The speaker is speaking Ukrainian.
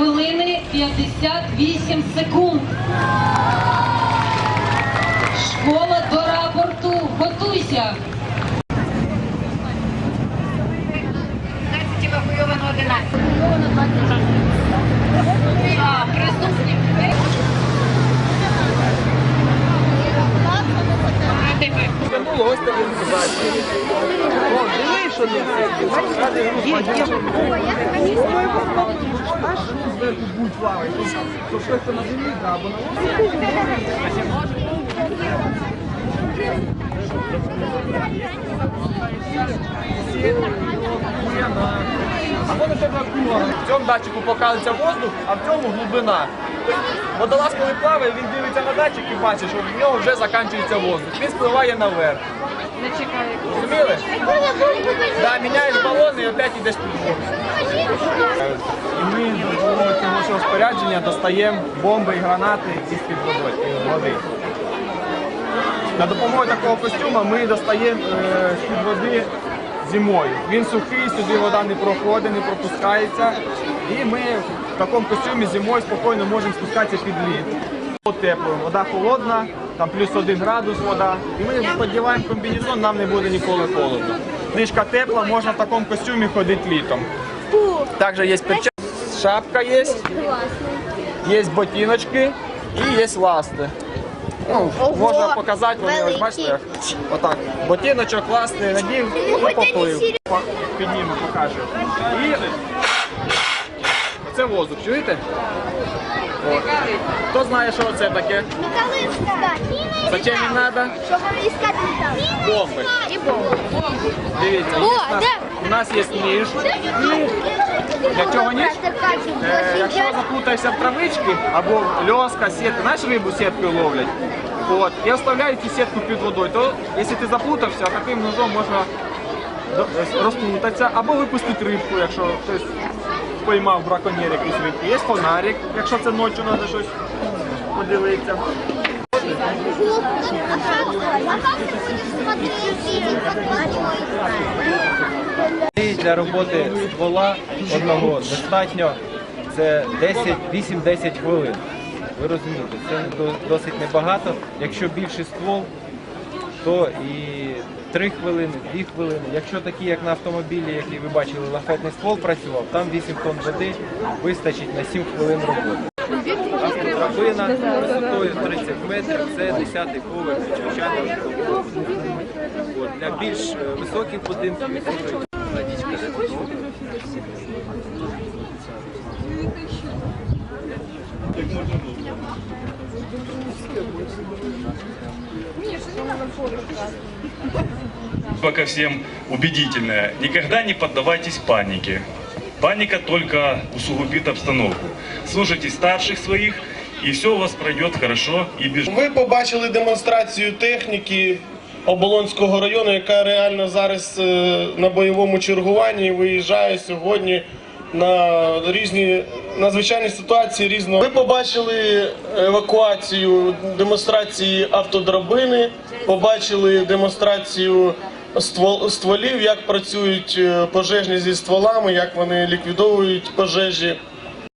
хвилини 58 секунд. Школа до рапорту. Готуйся. В цьому датчику показується воздух, а в цьому глибина. Водолаз, коли плаває, він дивиться на датчик і бачить, що в нього вже закінчується воздух. Він спливає наверх. Розуміли? Да, міняєш балони і опять йдеш під воду. І ми цього всього спорядження достаємо бомби і гранати із під води. За допомогою такого костюма ми достаємо е, з-під води зимою. Він сухий, сюди вода не проходить, не пропускається. І ми в такому костюмі зимою спокійно можемо спускатися під лід. Тепло, вода холодна, там плюс один градус вода. І ми сподіваємо комбінезон, нам не буде ніколи холодно. Книжка тепла, можна в такому костюмі ходити літом. Також є перчатки, шапка є, є ботиночки і є ласти. Ну, можна показати, вони ось бачите, отак. Ботиночок, ласти, надів і поплив. Підніму, покажу. І це воздух, чуєте? От. Хто знає, що це таке? Зачем їм треба? Щоб искать летал. Бомби. І бомби. Дивіться, є О, у нас, де? у нас є ніж. Для чого ніж? Е, якщо заплутаєшся в травички або льоска, сітка, знаєш рибу сіткою ловлять? От, і оставляють цю сітку під водою, то якщо ти заплутався, таким ножом можна до- е, розплутатися або випустити рибку, якщо хтось поймав браконьєр якусь рибку. Є фонарик, якщо це ночі треба щось подивитися. Для роботи ствола одного достатньо це 10, 8-10 хвилин. Ви розумієте, це досить небагато. Якщо більший ствол, то і 3 хвилини, 2 хвилини. Якщо такі, як на автомобілі, який ви бачили, лафетний ствол працював, там 8 тонн води вистачить на 7 хвилин роботи. Автодрабина висотою 30 метрів, це 10-й поверх звичайно. Для більш е, високих будинків якщо ко всем убедительная. Никогда не поддавайтесь панике. Паника только усугубит обстановку. Слушайте старших своих, и все у вас пройдет хорошо и без Ви побачили демонстрацію техніки Оболонського району, яка реально зараз е, на бойовому чергуванні і виїжджає сьогодні на різні надзвичайні ситуації різного. Ви побачили евакуацію демонстрації автодрабини, побачили демонстрацію ствол- стволів, як працюють е, пожежні зі стволами, як вони ліквідовують пожежі.